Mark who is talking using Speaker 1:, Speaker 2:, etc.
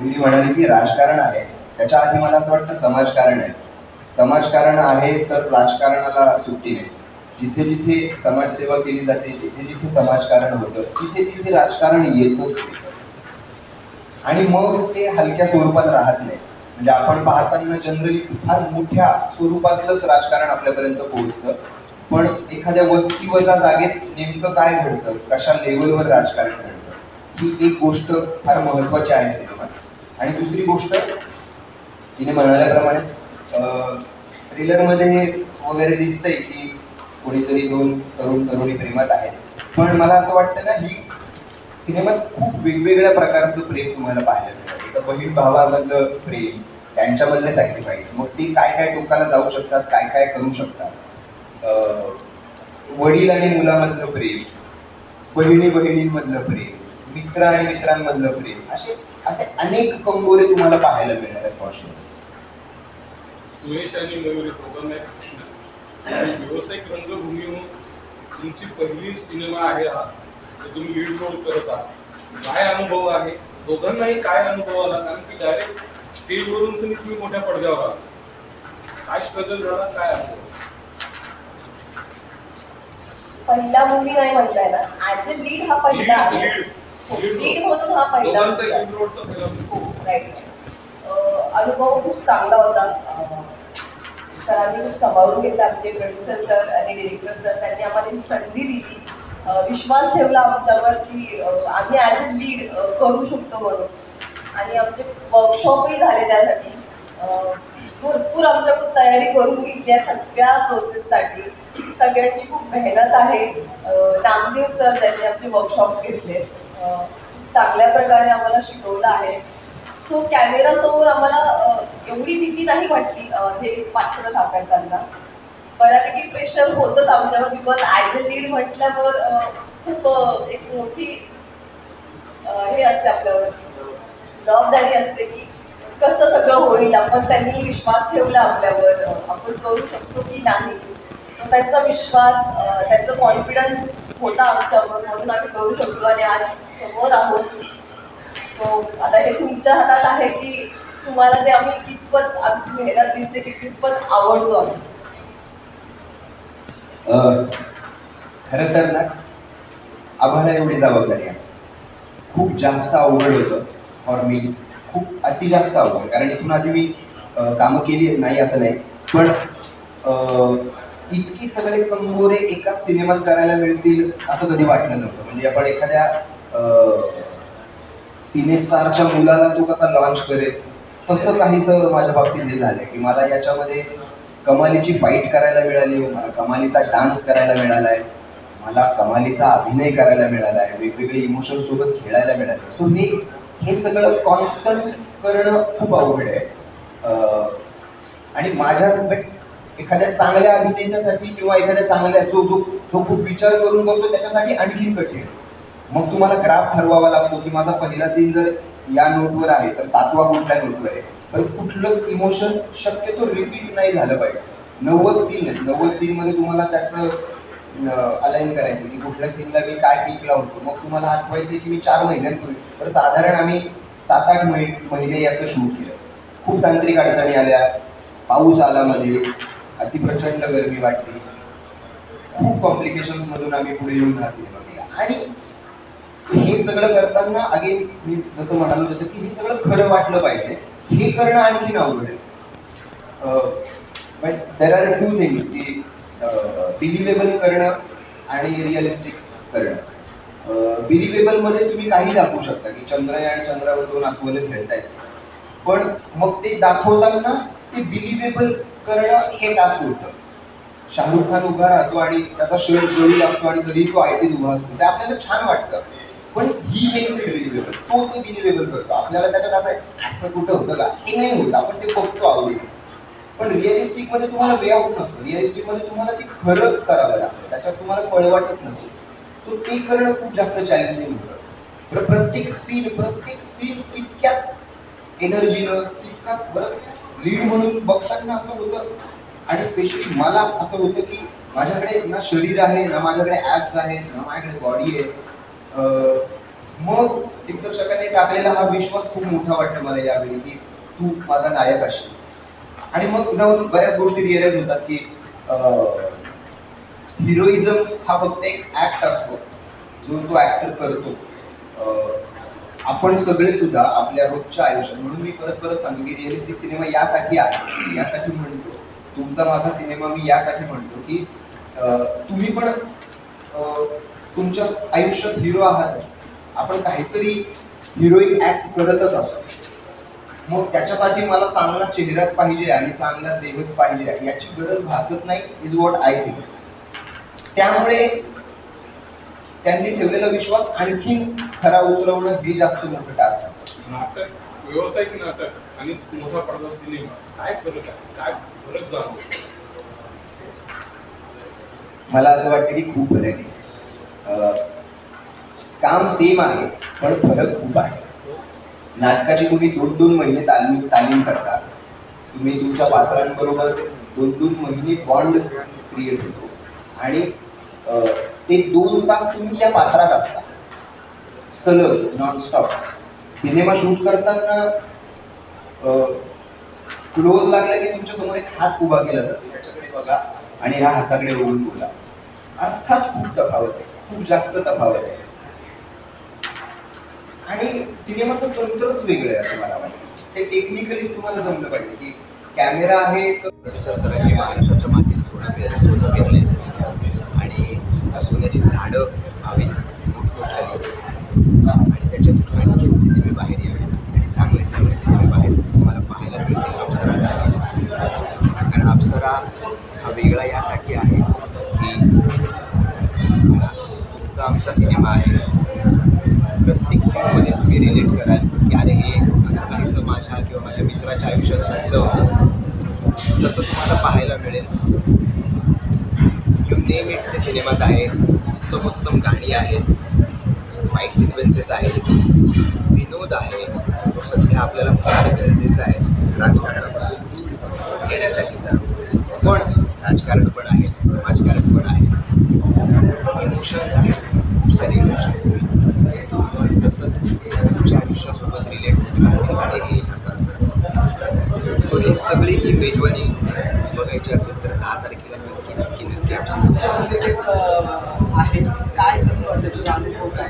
Speaker 1: तुम्ही म्हणाली की राजकारण आहे. त्याच्या आधी मला असं वाटतं समाजकारण आहे. समाजकारण आहे तर राजकारणाला सुट्टी नाही. जिथे जिथे समाजसेवा केली जाते जिथे जिथे समाजकारण होतं तिथे तिथे राजकारण येतच आणि मग ते हलक्या स्वरूपात राहत नाही. म्हणजे आपण पाहताना जनरली फार मोठ्या स्वरूपातलंच राजकारण आपल्यापर्यंत पोहोचतं. पण एखाद्या वस्ती वजा जागेत नेमकं काय घडतं? कशा लेवलवर राजकारण घडतं? ही एक गोष्ट फार महत्वाची आहे सिनेमात. आणि दुसरी गोष्ट तिने म्हणाल्याप्रमाणेच ट्रेलरमध्ये वगैरे दिसतंय की कोणीतरी दोन तरुण तरुणी प्रेमात आहेत. पण मला असं वाटतं ना ही सिनेमात खूप वेगवेगळ्या प्रकारचं प्रेम तुम्हाला पाहायला मिळतं. बहीण भावामधलं प्रेम त्यांच्यामधले सॅक्रिफाईस मग ते काय काय टोकाला जाऊ शकतात काय काय करू शकतात. वडील आणि मुलामधलं प्रेम बहिणी बहिणींमधलं प्रेम मित्र आणि मित्रांमधलं प्रेम असे असे अनेक कंगोरे तुम्हाला पाहायला मिळणार आहेत फॉर शुअर
Speaker 2: सुयश आणि मयुरी दोघांना एक व्यावसायिक रंगभूमीहून तुमची पहिली सिनेमा आहे हा तुम्ही लीड रोल करत आहात. काय अनुभव आहे? दोघांनाही काय अनुभव आला? कारण की डायरेक्ट स्टेजवरून सनी तुम्ही मोठ्या पडद्यावर आहात. काय स्ट्रगल झाला? काय अनुभव?
Speaker 3: पहिला मूवी नाही म्हणता येणार ऍज अ लीड हा पहिला आहे. लीड म्हणून हा पहिला. हो राईट अनुभव खूप चांगला होता. सरांनी खूप सांभाळून घेतला आमचे प्रोड्युसर सर आणि डिरेक्टर सर त्यांनी आम्हाला संधी दिली. विश्वास ठेवला आमच्यावर की आम्ही ॲज अ लीड करू शकतो म्हणून. आणि आमचे वर्कशॉपही झाले त्यासाठी. भरपूर आमच्याकडून तयारी करून घेतली आहे सगळ्या प्रोसेससाठी सगळ्यांची खूप मेहनत आहे. नामदेव सर त्यांनी आमचे वर्कशॉप्स घेतले चांगल्या प्रकारे आम्हाला शिकवलं आहे. सो कॅमेरासमोर आम्हाला एवढी भीती नाही वाटली हे पात्र साकारताना बऱ्यापैकी प्रेशर होतंच आमच्यावर बिकॉज ॲज अ लीड म्हटल्यावर खूप एक मोठी हे असते आपल्यावर. जबाबदारी असते की कसं सगळं होईल. आपण त्यांनी विश्वास ठेवला आपल्यावर. आपण करू शकतो की नाही? त्यांचा विश्वास त्यांचा कॉन्फिडन्स होता आमच्यावर म्हणून आम्ही करू शकलो आणि आज समोर आहोत. सो आता हे तुमच्या हातात आहे की तुम्हाला ते आम्ही कितपत आमची मेहनत दिसते की कितपत आवडतो आम्ही?
Speaker 1: खरं तर ना आम्हाला एवढी जबाबदारी असते. खूप जास्त अवघड होतं फॉर मी खूप अति जास्त अवघड. कारण इथून आधी मी कामं केली नाही असं नाही. पण अं, इतकी सगळे कंगोरे एकाच सिनेमात करायला मिळतील असं कधी वाटलं नव्हतं. म्हणजे आपण एखाद्या सिनेस्टारच्या मुलाला तो कसा लॉन्च करेल तसं काहीसं माझ्या बाबतीत हे झालं की मला याच्यामध्ये कमालीची फाईट करायला मिळाली मला कमालीचा डान्स करायला मिळाला आहे मला कमालीचा अभिनय करायला मिळाला आहे वेगवेगळे इमोशन सोबत खेळायला मिळाले. सो हे हे सगळं कॉन्स्टंट करणं खूप अवघड आहे. आणि माझ्या एखाद्या चांगल्या अभिनेत्यासाठी किंवा एखाद्या चांगल्या जो जो जो खूप विचार करून करतो त्याच्यासाठी आणखीन कठीण मग तुम्हाला ग्राफ ठरवावा लागतो की माझा पहिला सीन जर या नोटवर आहे तर सातवा कुठल्या नोटवर आहे? तर कुठलंच इमोशन शक्यतो रिपीट नाही झालं पाहिजे. नव्वद सीन आहे नव्वद सीनमध्ये तुम्हाला त्याचं अलाईन करायचं की कुठल्या सीनला मी काय पिकला होतो. मग तुम्हाला आठवायचं की मी चार महिन्यांपूर्वी. तर साधारण आम्ही सात आठ महिने याचं शूट केलं. खूप तांत्रिक अडचणी आल्या. पाऊस आला मध्ये अतिप्रचंड गरमी वाटली. खूप कॉम्प्लिकेशन्स मधून आम्ही पुढे येऊन हा सिनेमा केला. आणि हे सगळं करताना अगेन मी जसं म्हणालो जसं की हे सगळं खरं वाटलं पाहिजे. हे करणं आणखीन अवघड आहे. देर आर टू थिंग्स की बिलिवेबल करणं आणि रिअलिस्टिक करणं. बिलिव्हेबलमध्ये तुम्ही काही दाखवू शकता की चंद्रयान चंद्रावर दोन अस्वलं खेळतायत. पण मग ते दाखवताना ते बिलिवेबल करणं हे टास्क होतं शाहरुख खान उभा राहतो आणि त्याचा शर्ट जळू लागतो आणि तरीही तो आयटीत उभा असतो. ते आपल्याला छान वाटतं. पण ही मेक्स इट बिलिव्हेबल तो ते बिलिव्हेबल करतो. आपल्याला त्याच्यात असं आहे, असं कुठं होतं का? हे नाही होतं. आपण ते बघतो आवडीने पण रिअलिस्टिकमध्ये तुम्हाला वे आउट नसतो. रिअलिस्टिकमध्ये तुम्हाला ते खरंच करावं लागतं. त्याच्यात तुम्हाला पळवाटच नसेल सो ते करणं खूप जास्त चॅलेंजिंग होतं. प्रत्येक सीन प्रत्येक सीन तितक्याच एनर्जीनं तितकाच बरं. लीड म्हणून बघताना असं होतं. आणि स्पेशली मला असं होतं की माझ्याकडे ना शरीर आहे ना माझ्याकडे ॲप्स आहेत ना माझ्याकडे बॉडी आहे. मग दिग्दर्शकाने टाकलेला हा विश्वास खूप मोठा वाटतो मला यावेळी की तू माझा नायक असशील आणि मग जाऊन बऱ्याच गोष्टी रिअलाइज होतात की हिरोइझम हा फक्त एक ऍक्ट असतो. जो तो ऍक्टर करतो. आपण सगळे सुद्धा आपल्या रोजच्या आयुष्यात म्हणून मी परत परत सांगतो की रिअलिस्टिक सिनेमा यासाठी आहे. यासाठी म्हणतो. तुमचा माझा सिनेमा मी यासाठी म्हणतो की तुम्ही पण तुमच्या आयुष्यात हिरो आहातच. आपण काहीतरी हिरोईक ऍक्ट करतच असतो. मग त्याच्यासाठी मला चांगला चेहराच पाहिजे आणि चांगला देहच पाहिजे याची गरज भासत नाही इज वॉट आय थिंक त्यामुळे त्यांनी ठेवलेला विश्वास आणखीन खरा उतरवणं हे जास्त मोठं टास्क आहे.
Speaker 2: नाटक व्यावसायिक नाटक आणि मोठा पडदा सिनेमा काय फरक आहे? काय फरक जाणवतो?
Speaker 1: मला असं वाटतं की खूप फरक आहे. काम सेम आहे पण फरक खूप आहे. नाटकाची तुम्ही दोन दोन महिने तालीम तालीम करता. तुम्ही तुमच्या पात्रांबरोबर दोन दोन महिने बॉन्ड क्रिएट होतो. आणि ते दोन तास तुम्ही त्या पात्रात असता. सलग नॉनस्टॉप सिनेमा शूट करताना क्लोज लागला की तुमच्यासमोर एक हात उभा केला जातो. याच्याकडे बघा आणि ह्या हाताकडे बघून बोला. अर्थात खूप तफावत आहे. खूप जास्त तफावत आहे. आणि सिनेमाचं तंत्रच वेगळं आहे असं मला वाटतं. ते टेक्निकलीच तुम्हाला जमलं पाहिजे की कॅमेरा आहे तर प्रोड्युसर सरांनी महाराष्ट्राच्या मातीत सोनं पेर सोनं पेरले. आणि सोन्याची झाडं हवीत मोठमोठ्याने आणि त्याच्यातून आणखीन सिनेमे बाहेर यावेत. आणि चांगले चांगले सिनेमे बाहेर तुम्हाला पाहायला मिळतील अप्सरासारखेच. कारण अप्सरा हा वेगळा यासाठी आहे की तुमचा आमचा सिनेमा आहे. प्रत्येक सीनमध्ये तुम्ही रिलेट कराल की अरे हे असं काहीसं माझ्या किंवा माझ्या मित्राच्या आयुष्यात घडलं होतं. तसं तुम्हाला पाहायला मिळेल. यू नेम इट ते सिनेमात आहे. उत्तम उत्तम गाणी आहेत. फाईट सिक्वेन्सेस आहेत. विनोद आहे. जो सध्या आपल्याला फार गरजेचा आहे. राजकारणापासून घेण्यासाठीचा येण्यासाठीचा पण राजकारण पण आहे. समाजकारण पण आहे. इमोशन्स आहेत. खूप सारे इमोशन्स आहेत. जे तुम्हाला सतत तुमच्या आयुष्यासोबत रिलेट होत राहतील. अरे हे असं असं असं. सो ही सगळी ही मेजवानी बघायची असेल तर दहा तारखेला नक्की
Speaker 4: आहेस काय कसं वाटतं तुझा अनुभव काय?